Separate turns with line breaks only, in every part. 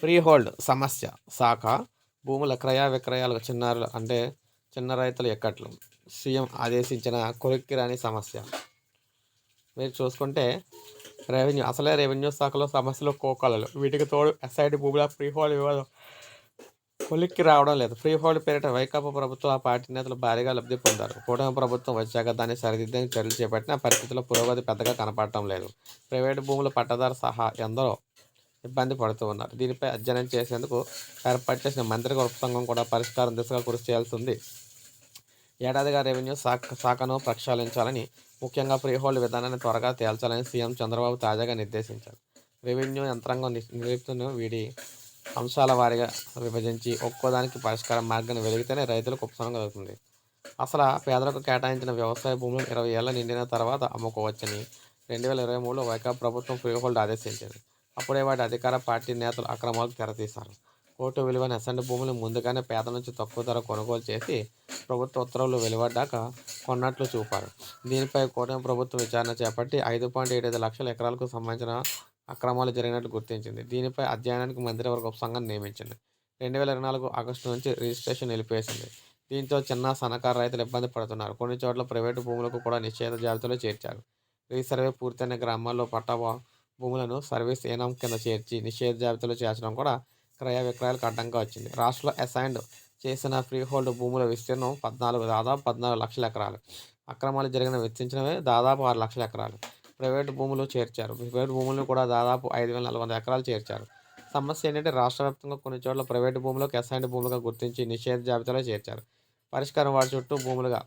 Freehold సమస్య శాఖ భూముల క్రయ విక్రయాలకు చిన్నారులు అంటే చిన్న రైతుల ఎక్కట్లు? సీఎం ఆదేశించిన కొరిక్కిరాని సమస్య. మీరు చూసుకుంటే రెవెన్యూ అసలే రెవెన్యూ శాఖలో సమస్యలు కోకలలు. వీటికి తోడు ఎస్ఐడి భూముల ఫ్రీహోల్డ్ వివాదం కొలిక్కి రావడం లేదు. ఫ్రీ హోల్డ్ పేరిట వైకాపా ప్రభుత్వం ఆ పార్టీ నేతలు భారీగా లబ్ధి పొందారు. కూటమి ప్రభుత్వం వచ్చాక దాన్ని సరిదిద్దని చర్యలు చేపట్టిన పరిస్థితుల్లో పురోగతి పెద్దగా కనపడటం లేదు. ప్రైవేటు భూముల పట్టదారు సహా ఎందరో ఇబ్బంది పడుతూ ఉన్నారు. దీనిపై అధ్యయనం చేసేందుకు ఏర్పాటు చేసిన మంత్రివర్గ సంఘం కూడా పరిష్కారం దిశగా కృషి చేయాల్సి ఉంది ఏడాదిగా రెవెన్యూ శాఖ శాఖను ప్రక్షాళించాలని ముఖ్యంగా ఫ్రీహోల్డ్ విధానాన్ని త్వరగా తేల్చాలని సీఎం చంద్రబాబు తాజాగా నిర్దేశించారు. రెవెన్యూ యంత్రాంగం ని- నిలుపుతున్న వీడి అంశాల వారీగా విభజించి ఒక్కోదానికి పరిష్కార మార్గాన్ని వెలిగితేనే రైతులకు ఉపశమనం కలుగుతుంది. అసలు పేదలకు కేటాయించిన వ్యవసాయ భూములు ఇరవై ఏళ్ళ నిండిన తర్వాత అమ్ముకోవచ్చని రెండు వేల ఇరవై మూడులో వైకాపా ప్రభుత్వం ఫ్రీహోల్డ్ ఆదేశించింది. అప్పుడే వాటి అధికార పార్టీ నేతలు అక్రమాలకు తెరతీశారు. కోర్టు విలువైన అసెంట్ భూములు ముందుగానే పేద నుంచి తక్కువ ధర కొనుగోలు చేసి ప్రభుత్వ ఉత్తర్వులు వెలువడ్డాక కొన్నట్లు చూపారు. దీనిపై కూటమి ప్రభుత్వం విచారణ చేపట్టి ఐదు పాయింట్ ఏడు లక్షల ఎకరాలకు సంబంధించిన అక్రమాలు జరిగినట్లు గుర్తించింది. దీనిపై అధ్యయనానికి మంత్రివర్గ ఉపసంఘాన్ని నియమించింది. రెండు వేల ఇరవై నాలుగు ఆగస్టు నుంచి రిజిస్ట్రేషన్ నిలిపేసింది దీంతో చిన్న సన్నకారు రైతులు ఇబ్బంది పడుతున్నారు. కొన్ని చోట్ల ప్రైవేటు భూములకు కూడా నిషేధ జాబితాలో చేర్చారు. రీసర్వే పూర్తయిన గ్రామాల్లో పట్టా భూములను సర్వీస్ ఏనం కింద చేర్చి నిషేధ జాబితాలో చేర్చడం కూడా క్రయ విక్రయాలకు అడ్డంగా వచ్చింది. రాష్ట్రంలో అసైన్డ్ చేసిన ఫ్రీ హోల్డ్ భూముల విస్తీర్ణం పద్నాలుగు దాదాపు పద్నాలుగు లక్షల ఎకరాలు. అక్రమాలు జరిగిన వెచ్చించినవే దాదాపు ఆరు లక్షల ఎకరాలు. ప్రైవేటు భూములు చేర్చారు. ప్రైవేటు భూములను కూడా దాదాపు ఐదు వేల నాలుగు వందల ఎకరాలు చేర్చారు. సమస్య ఏంటంటే రాష్ట్ర వ్యాప్తంగా కొన్ని చోట్ల ప్రైవేటు భూములకు అసైన్డ్ భూములుగా గుర్తించి నిషేధ జాబితాలో చేర్చారు. పరిష్కారం వాటి చుట్టూ భూములుగా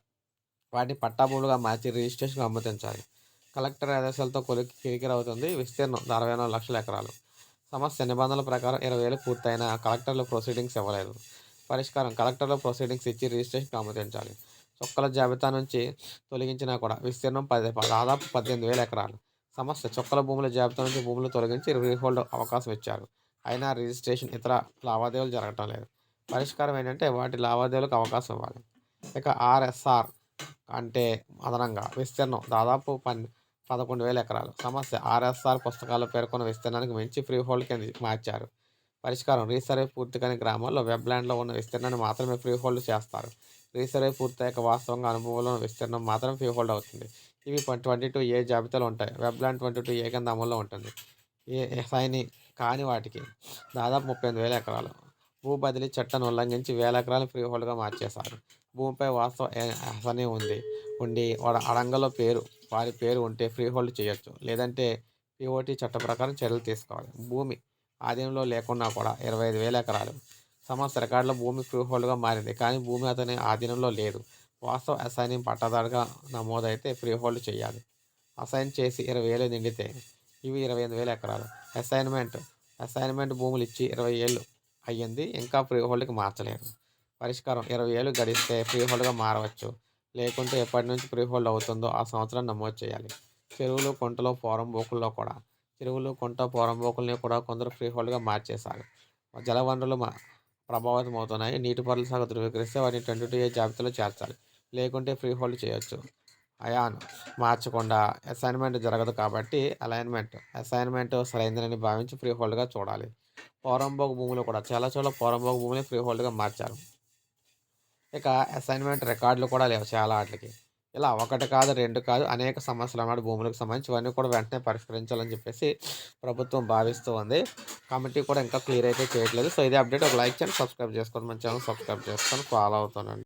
వాటిని పట్టా భూములుగా మార్చి రిజిస్ట్రేషన్ అనుమతించాలి. కలెక్టర్ ఆదేశాలతో కొలికి కిరికిరవుతుంది. విస్తీర్ణం అరవై నాలుగు లక్షల ఎకరాలు. సమస్య నిబంధనల ప్రకారం ఇరవై వేలు పూర్తయిన కలెక్టర్లు ప్రొసీడింగ్స్ ఇవ్వలేదు. పరిష్కారం కలెక్టర్లు ప్రొసీడింగ్స్ ఇచ్చి రిజిస్ట్రేషన్ ఆమోదించాలి. చొక్కల జాబితా నుంచి తొలగించినా కూడా విస్తీర్ణం పది దాదాపు పద్దెనిమిది వేల ఎకరాలు. సమస్య చొక్కల భూముల జాబితా నుంచి భూములు తొలగించి రీహోల్డ్ అవకాశం ఇచ్చారు. అయినా రిజిస్ట్రేషన్ ఇతర లావాదేవీలు జరగటం లేదు. పరిష్కారం ఏంటంటే వాటి లావాదేవీలకు అవకాశం ఇవ్వాలి. ఇక ఆర్ఎస్ఆర్ అంటే అదనంగా విస్తీర్ణం దాదాపు పన్ను పదకొండు వేల ఎకరాలు. సమస్య. ఆర్ఎస్ఆర్ పుస్తకాల్లో పేర్కొన్న విస్తీర్ణానికి మించి ఫ్రీ హోల్డ్ కింద మార్చారు. పరిష్కారం. రీసర్వే పూర్తి కాని గ్రామాల్లో వెబ్లాండ్లో ఉన్న విస్తీర్ణాన్ని మాత్రమే ఫ్రీ హోల్డ్ చేస్తారు. రీసర్వే పూర్తయ్యాక వాస్తవంగా అనుభవంలో ఉన్న విస్తీర్ణం మాత్రం ఫ్రీ హోల్డ్ అవుతుంది. ఇవి ట్వంటీ టూ ఏ జాబితాలో ఉంటాయి. వెబ్లాండ్ ట్వంటీ టూ ఏ కింద అమల్లో ఉంటుంది. ఏ సైని కాని వాటికి దాదాపు ముప్పై ఎనిమిది వేల ఎకరాలు. భూ బదిలీ చట్టాన్ని ఉల్లంఘించి వేల ఎకరాలు ఫ్రీ హోల్డ్గా మార్చేశారు. భూమిపై వాస్తవ హసనే ఉంది. ఉండి వాడు అడంగలో పేరు వారి పేరు ఉంటే ఫ్రీ హోల్డ్ చేయొచ్చు. లేదంటే పిఓటి చట్ట ప్రకారం చర్యలు తీసుకోవాలి. భూమి ఆధీనంలో లేకున్నా కూడా ఇరవై ఐదు వేల ఎకరాలు. సమస్య రికార్డులో భూమి ఫ్రీ హోల్డ్గా మారింది. కానీ భూమి అతని ఆధీనంలో లేదు. వాస్తవ అసైనింగ్ పట్టాదారుగా నమోదైతే ఫ్రీ హోల్డ్ చేయాలి. అసైన్ చేసి ఇరవై ఏళ్ళు నిండితే ఇవి ఇరవై ఎనిమిది వేల ఎకరాలు. అసైన్మెంట్ అసైన్మెంట్ భూములు ఇచ్చి ఇరవై ఏళ్ళు అయ్యింది. ఇంకా ఫ్రీ హోల్డ్కి మార్చలేదు. పరిష్కారం ఇరవై ఏళ్ళు గడిస్తే ఫ్రీ హోల్డ్గా మారవచ్చు. లేకుంటే ఎప్పటి నుంచి ఫ్రీ హోల్డ్ అవుతుందో ఆ సంవత్సరం నమోదు చేయాలి. చెరువులు కొంటలో కుంటలు పోరంబోకుల్లో కూడా. చెరువులు కొంట కుంట పోరంబోకుల్ని కూడా కొందరు ఫ్రీ హోల్డ్గా మార్చేశారు. జలవనరులు ప్రభావితం అవుతున్నాయి నీటిపారుదల శాఖ ధృవీకరిస్తే వాటిని ట్వంటీ టూ ఏ జాబితాలో చేర్చాలి. లేకుంటే ఫ్రీ హోల్డ్ చేయొచ్చు. అయాన్ మార్చకుండా అసైన్మెంట్ జరగదు కాబట్టి అలైన్మెంట్ అసైన్మెంట్ సరైనదని భావించి ఫ్రీ హోల్డ్గా చూడాలి. పోరంబోగు భూములు కూడా చాలా చోట్ల పోరంబోగు భూములు ఫ్రీ హోల్డ్గా మార్చారు. ఇక అసైన్మెంట్ రికార్డులు కూడా లేవు చాలా వాటికి. ఇలా ఒకటి కాదు రెండు కాదు అనేక సమస్యలు అన్నమాట భూములకు సంబంధించి ఇవన్నీ కూడా వెంటనే పరిష్కరించాలని చెప్పేసి ప్రభుత్వం భావిస్తూ ఉంది. కమిటీ కూడా ఇంకా క్లియర్ అయితే చేయట్లేదు. సో ఇదే అప్డేట్. ఒక లైక్ చేయండి సబ్స్క్రైబ్ చేసుకోండి. మన ఛానల్ సబ్స్క్రైబ్ చేసుకొని ఫాలో అవుతానండి